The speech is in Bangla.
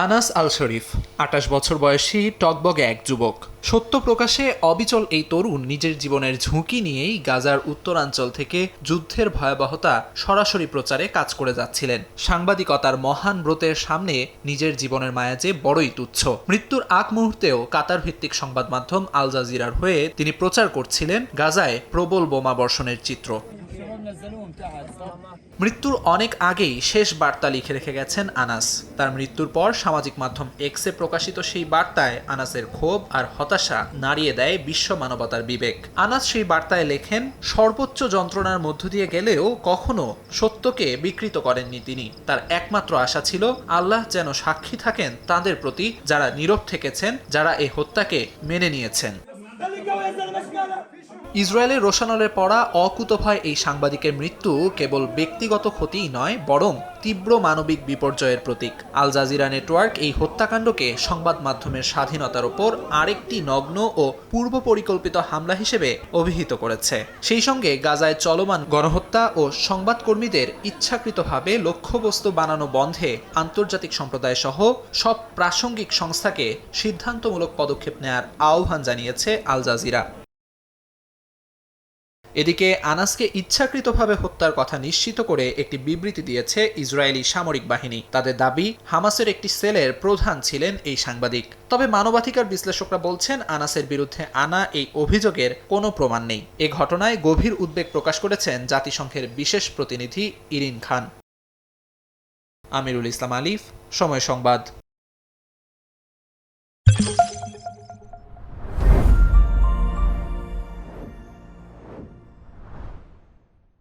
আনাস আল শরীফ আটাশ বছর বয়সী টকবগে এক যুবক। সত্য প্রকাশে অবিচল এই তরুণ নিজের জীবনের ঝুঁকি নিয়েই গাজার উত্তরাঞ্চল থেকে যুদ্ধের ভয়াবহতা সরাসরি প্রচারে কাজ করে যাচ্ছিলেন। সাংবাদিকতার মহান ব্রতের সামনে নিজের জীবনের মায়া যে বড়ই তুচ্ছ। মৃত্যুর আগ মুহূর্তেও কাতার ভিত্তিক সংবাদ মাধ্যম আল জাজিরার হয়ে তিনি প্রচার করছিলেন গাজায় প্রবল বোমা বর্ষণের চিত্র। মৃত্যুর অনেক আগেই শেষ বার্তা লিখে রেখে গেছেন আনাস। তার মৃত্যুর পর সামাজিক মাধ্যম এক্সে প্রকাশিত সেই বার্তায় আনাসের ক্ষোভ আর হতাশা নাড়িয়ে দেয় বিশ্ব মানবতার বিবেক। আনাস সেই বার্তায় লেখেন, সর্বোচ্চ যন্ত্রণার মধ্য দিয়ে গেলেও কখনো সত্যকে বিকৃত করেননি তিনি। তার একমাত্র আশা ছিল, আল্লাহ যেন সাক্ষী থাকেন তাদের প্রতি যারা নীরব থেকেছেন, যারা এই হত্যাকে মেনে নিয়েছেন। ইসরায়েলের রোশানলে পড়া অকুতভয় এই সাংবাদিকের মৃত্যু কেবল ব্যক্তিগত ক্ষতিই নয়, বরং তীব্র মানবিক বিপর্যয়ের প্রতীক। আল জাজিরা নেটওয়ার্ক এই হত্যাকাণ্ডকে সংবাদ মাধ্যমের স্বাধীনতার ওপর আরেকটি নগ্ন ও পূর্ব পরিকল্পিত হামলা হিসেবে অভিহিত করেছে। সেই সঙ্গে গাজায় চলমান গণহত্যা ও সংবাদকর্মীদের ইচ্ছাকৃতভাবে লক্ষ্যবস্তু বানানো বন্ধে আন্তর্জাতিক সম্প্রদায় সহ সব প্রাসঙ্গিক সংস্থাকে সিদ্ধান্তমূলক পদক্ষেপ নেয়ার আহ্বান জানিয়েছে আল জাজিরা। এদিকে আনাসকে ইচ্ছাকৃতভাবে হত্যার কথা নিশ্চিত করে একটি বিবৃতি দিয়েছে ইসরায়েলি সামরিক বাহিনী। তাদের দাবি, হামাসের একটি সেলের প্রধান ছিলেন এই সাংবাদিক। তবে মানবাধিকার বিশ্লেষকরা বলছেন, আনাসের বিরুদ্ধে আনা এই অভিযোগের কোনো প্রমাণ নেই। এ ঘটনায় গভীর উদ্বেগ প্রকাশ করেছেন জাতিসংঘের বিশেষ প্রতিনিধি ইরিন খান। আমিরুল ইসলাম আলিফ, সময় সংবাদ।